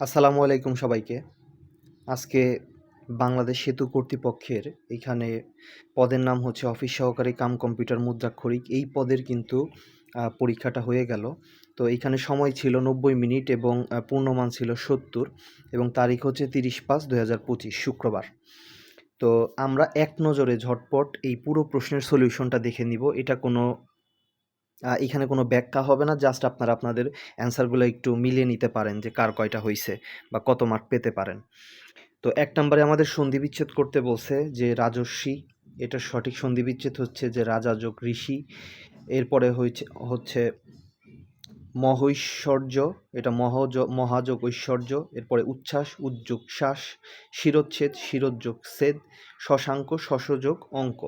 আসসালামু আলাইকুম সবাইকে। আজকে বাংলাদেশ সেতু কর্তৃপক্ষের এখানে পদের নাম হচ্ছে অফিস সহকারী কাম কম্পিউটার মুদ্রাক্ষরিক। এই পদের কিন্তু পরীক্ষাটা হয়ে গেল। তো এইখানে সময় ছিল নব্বই মিনিট এবং পূর্ণমান ছিল সত্তর এবং তারিখ হচ্ছে তিরিশ পাঁচ দুই হাজার পঁচিশ, শুক্রবার। তো আমরা এক নজরে ঝটপট এই পুরো প্রশ্নের সলিউশনটা দেখে নিব। এটা কোনো এখানে কোনো ব্যাখ্যা হবে না জাস্ট আপনারা আপনাদের অ্যান্সারগুলো একটু মিলিয়ে নিতে পারেন যে কার কয়টা হয়েছে বা কত মার্ক পেতে পারেন। তো এক নম্বরে আমাদের সন্ধি বিচ্ছেদ করতে বলছে যে রাজস্বী এটার সঠিক সন্ধি বিচ্ছেদ হচ্ছে যে রাজাযোগ ঋষি, এরপরে হয়েছে হচ্ছে মহৈশ্বর্য, এটা মহজ মহাযোগ ঐশ্বর্য, এরপরে উচ্ছ্বাস, উদ্যোগ শ্বাস, শিরোচ্ছেদ শিরোযোগ সেদ, শশাঙ্ক, শশযোগ, অঙ্ক।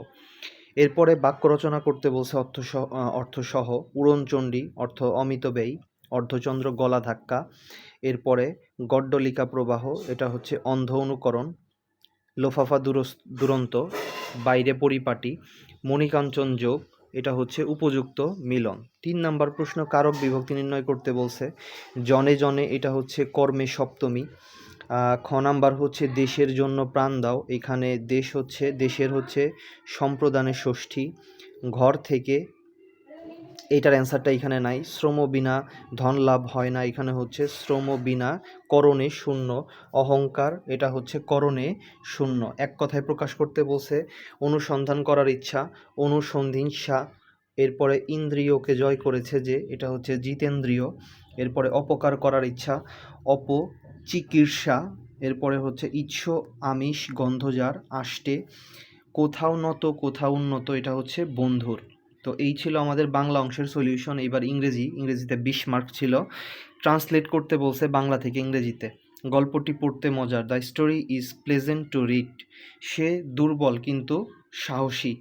এরপরে বাক্য রচনা করতে বলছে অর্থসহ অর্থসহ, উড়নচণ্ডী, অর্থ অমিত ব্যয় অর্ধচন্দ্র গলা ধাক্কা, এরপরে গড্ডলিকা প্রবাহ, এটা হচ্ছে অন্ধ অনুকরণ, লোফাফা দুরস- দুরন্ত, বাইরে পরিপাটি, মণিকাঞ্চন যোগ, এটা হচ্ছে উপযুক্ত মিলন। তিন নাম্বার প্রশ্ন, কারক বিভক্তি নির্ণয় করতে বলছে, জনে জনে এটা হচ্ছে কর্মে সপ্তমী খ নাম্বার হচ্ছে দেশের জন্য প্রাণ দাও। এখানে দেশ হচ্ছে, দেশের হচ্ছে সম্প্রদানের ষষ্ঠী। ঘর থেকে এইটার অ্যান্সারটা এখানে নাই। শ্রম বিনা ধন লাভ হয় না। এখানে হচ্ছে শ্রম বিনা করণে শূন্য। অহংকার, এটা হচ্ছে করণে শূন্য। এক কথায় প্রকাশ করতে বলছে, অনুসন্ধান করার ইচ্ছা অনুসন্ধিংসা এরপরে ইন্দ্রিয়কে জয় করেছে যে, এটা হচ্ছে জিতেন্দ্রিয়। এরপরে অপকার করার ইচ্ছা অপচিকিৎসা এরপরে হচ্ছে ইচ্ছ, আমিষ, গন্ধজার, আষ্টে, কোথাও নত, কোথাও উন্নত, এটা হচ্ছে বন্ধুর। তো এই ছিল আমাদের বাংলা অংশের সলিউশন এবার ইংরেজি, ইংরেজিতে বিশ মার্ক ছিল। ট্রান্সলেট করতে বলছে বাংলা থেকে ইংরেজিতে। গল্পটি পড়তে মজার। The story is pleasant to read সে দুর্বল কিন্তু সাহসী।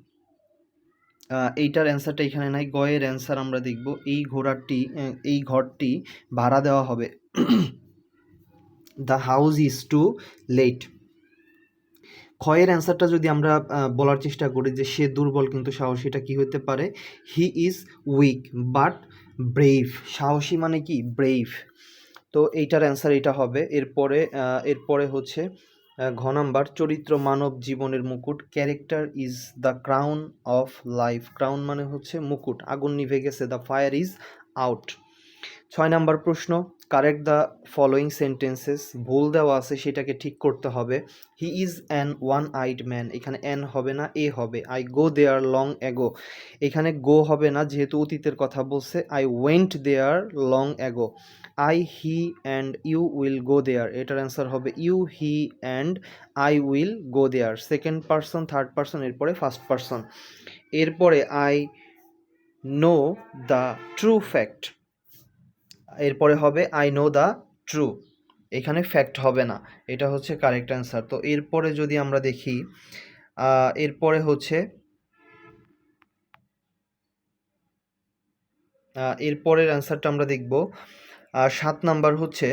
এইটার অ্যান্সারটা এখানে নাই। গয়ের অ্যান্সার আমরা দেখব। এই ঘোড়াটি এই ঘরটি ভাড়া দেওয়া হবে। The house is to let ক্ষয়ের অ্যান্সারটা যদি আমরা বলার চেষ্টা করি যে সে দুর্বল কিন্তু সাহসী এটা কি হতে পারে? He is weak but brave সাহসী মানে কি? ব্রেভ তো এইটার অ্যান্সার এটা হবে। এরপরে এরপরে হচ্ছে ঘ নাম্বার, চরিত্র মানব জীবনের মুকুট character is the crown of life crown মানে হচ্ছে মুকুট, আগুন নিভে গেছে দ্য ফায়ার ইজ আউট ছয় নাম্বার প্রশ্ন কারেক্ট দ্য ফলোয়িং সেন্টেন্সেস ভুল দেওয়া আছে, সেটাকে ঠিক করতে হবে। He is an one eyed man এখানে অ্যান হবে না এ হবে। I go there long ago এখানে গো হবে না, যেহেতু অতীতের কথা বলছে I went there long ago I he and you will go there এটার অ্যান্সার হবে you he and I will go there second person third person এরপরে ফার্স্ট পার্সন এরপরে I know the true fact এরপরে হবে I know the true এখানে fact হবে না, এটা হচ্ছে কারেক্ট অ্যান্সার তো এরপরে যদি আমরা দেখি এরপরে হচ্ছে এরপরের অ্যান্সারটা আমরা দেখব। সাত নাম্বার হচ্ছে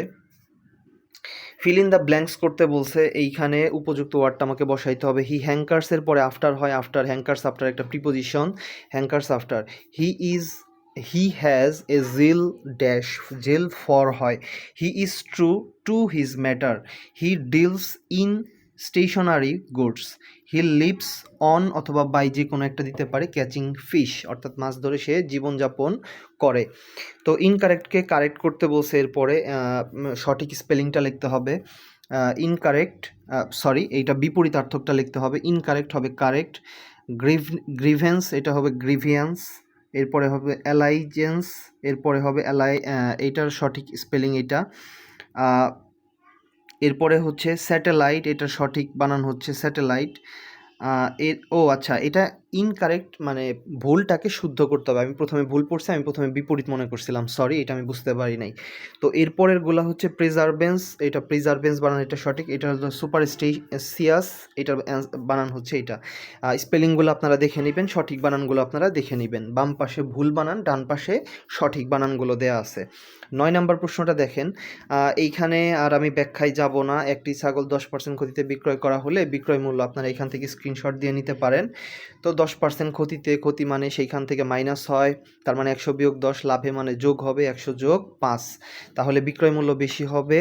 ফিল ইন দ্য ব্ল্যাঙ্কস করতে বলছে, এইখানে উপযুক্ত ওয়ার্ডটা আমাকে বসাইতে হবে। হি হ্যাঙ্কার্সের পরে আফটার হয় আফটার হ্যাঙ্কার্স আফটার একটা preposition hankers after he is he has a zeal dash zeal for হয় he is true to his matter he deals in stationery goods he lives on অথবা বাই যে কোনো একটা দিতে পারে catching fish অর্থাৎ মাছ ধরে সে জীবনযাপন করে। তো ইনকারেক্টকে কারেক্ট করতে বলছে এরপরে সঠিক স্পেলিংটা লিখতে হবে। ইনকারেক্ট সরি এইটা বিপরীতার্থকটা লিখতে হবে। ইনকারেক্ট হবে কারেক্ট গ্রিভ গ্রিভেন্স এটা হবে গ্রিভিয়ান্স এরপরে হবে অ্যালাইজেন্স, এরপরে হবে অ্যালাই এটার সঠিক স্পেলিং এটা এরপরে হচ্ছে স্যাটেলাইট, এটার সঠিক বানান হচ্ছে স্যাটেলাইট। এর, ও আচ্ছা এটা ইনকারেক্ট মানে ভুলটাকে শুদ্ধ করতে হবে। আমি প্রথমে ভুল পড়ছি, আমি প্রথমে বিপরীত মনে করছিলাম সরি এটা আমি বুঝতে পারি নাই। তো এরপরেরগুলা হচ্ছে প্রিজার্ভেন্স এটা প্রিজার্ভেন্স বানান, এটা সঠিক, এটা হলো সুপার সিয়াস এটার বানান হচ্ছে এটা। স্পেলিংগুলো আপনারা দেখে নেবেন, সঠিক বানানগুলো আপনারা দেখে নেবেন। বাম পাশে ভুল বানান, ডান পাশে সঠিক বানানগুলো দেয়া আছে। নয় নাম্বার প্রশ্নটা দেখেন এইখানে আর আমি ব্যাখ্যায় যাব না। একটি ছাগল দশ পার্সেন্ট ক্ষতিতে বিক্রয় করা হলে বিক্রয় মূল্য আপনারা এখান থেকে স্ক্রিনশট দিয়ে নিতে পারেন। তো দশ পার্সেন্ট ক্ষতিতে ক্ষতি মানে সেইখান থেকে মাইনাস হয়, তার মানে একশো বিয়োগ দশ লাভে মানে যোগ হবে একশো যোগ পাঁচ। তাহলে বিক্রয় মূল্য বেশি হবে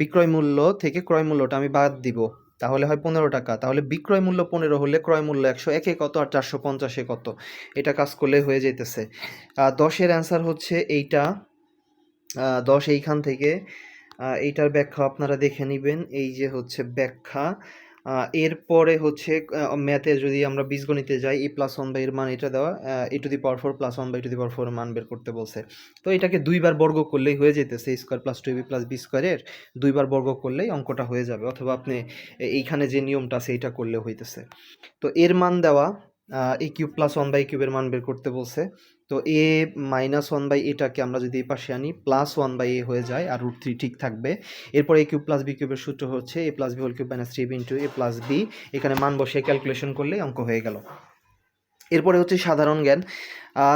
বিক্রয় মূল্য থেকে ক্রয় মূল্যটা আমি বাদ দিব। তাহলে হয় পনেরো টাকা। তাহলে বিক্রয় মূল্য পনেরো হলে ক্রয় মূল্য একশো একে কত আর চারশো পঞ্চাশে কত? এটা কাজ করলে হয়ে যেতেছে দশের অ্যান্সার হচ্ছে এইটা। দশ এইখান থেকে। এইটার ব্যাখ্যা আপনারা দেখে নেবেন। এই যে হচ্ছে ব্যাখ্যা। এরপরে হচ্ছে ম্যাথে যদি আমরা বীজগণিতে যাই, এ প্লাস ওয়ান বাই এর মান এটা দেওয়া A to the power four plus one by to the power four মান বের করতে বলছে। তো এটাকে দুইবার বর্গ করলেই হয়ে যেতেছে square plus two B plus B স্কোয়ারের দুইবার বর্গ করলেই অঙ্কটা হয়ে যাবে, অথবা আপনি এইখানে যে নিয়মটা আছে এইটা করলে হইতেছে। তো এর মান দেওয়া A cube plus one by কিউবের মান বের করতে বলছে। তো এ মাইনাস ওয়ান বাই এটাকে আমরা যদি এই পাশে আনি প্লাস ওয়ান বাই এ হয়ে যায় আর রুট থ্রি ঠিক থাকবে। এরপর এ কিউব প্লাস বি কিউবের সূত্র হচ্ছে A plus B whole cube minus three B into A plus B এখানে মান বসে ক্যালকুলেশন করলে অঙ্ক হয়ে গেল। এরপরে হচ্ছে সাধারণ জ্ঞান।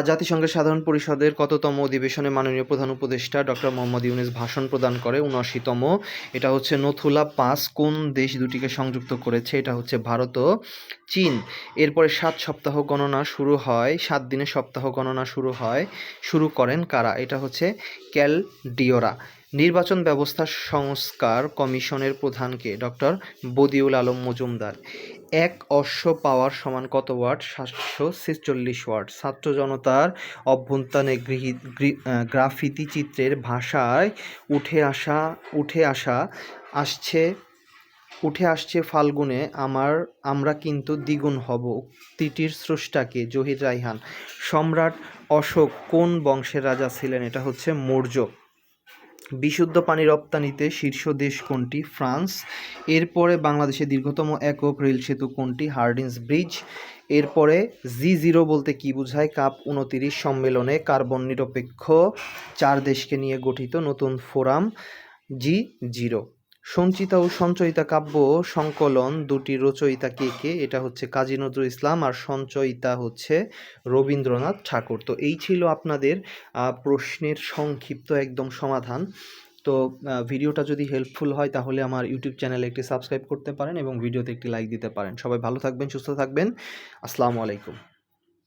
জাতিসংঘের সাধারণ পরিষদের কততম অধিবেশনে মাননীয় প্রধান উপদেষ্টা ডক্টর মোহাম্মদ ইউনুস ভাষণ প্রদান করে, উনআশিতম। এটা হচ্ছে নথুলা পাস কোন দেশ দুটিকে সংযুক্ত করেছে? এটা হচ্ছে ভারত ও চীন। এরপরে সাত সপ্তাহ গণনা শুরু হয়, সাত দিনের সপ্তাহ গণনা শুরু হয়। শুরু করেন কারা? এটা হচ্ছে ক্যালডিওরা। নির্বাচন ব্যবস্থা সংস্কার কমিশনের প্রধানকে ডক্টর বদিউল আলম মজুমদার। এক অশ্ব পাওয়ার সমান কত ওয়াট? সাতশো ছেচল্লিশ ওয়াট। ছাত্র জনতার অভ্যন্তরে গ্রাফিতি চিত্রের ভাষায় উঠে আসা উঠে আসা, আসছে, উঠে আসছে ফাল্গুনে আমার, আমরা কিন্তু দ্বিগুণ হব। উক্তিটির স্রষ্টাকে জহির রাইহান সম্রাট অশোক কোন বংশের রাজা ছিলেন? এটা হচ্ছে মৌর্য। বিশুদ্ধ পানি রপ্তানিতে শীর্ষ দেশ কোনটি? ফ্রান্স। এরপরে বাংলাদেশের দীর্ঘতম একক রেল সেতু কোনটি? Hardinge bridge. এরপরে জি জিরো বলতে কি বোঝায়? কাপ উনতিরিশ সম্মেলনে কার্বন নিরপেক্ষ চার দেশকে নিয়ে গঠিত নতুন ফোরাম জি জিরো। সঞ্চিতা ও সঞ্চয়িতা কাব্য সংকলন দুটি রচয়িতা কে কে? এটা হচ্ছে কাজী নজরুল ইসলাম আর সঞ্চয়িতা হচ্ছে রবীন্দ্রনাথ ঠাকুর। তো এই ছিল আপনাদের প্রশ্নের সংক্ষিপ্ত একদম সমাধান। তো ভিডিওটা যদি হেল্পফুল হয় তাহলে আমার ইউটিউব চ্যানেলে একটি সাবস্ক্রাইব করতে পারেন এবং ভিডিওতে একটি লাইক দিতে পারেন। সবাই ভালো থাকবেন, সুস্থ থাকবেন। আসসালামু আলাইকুম।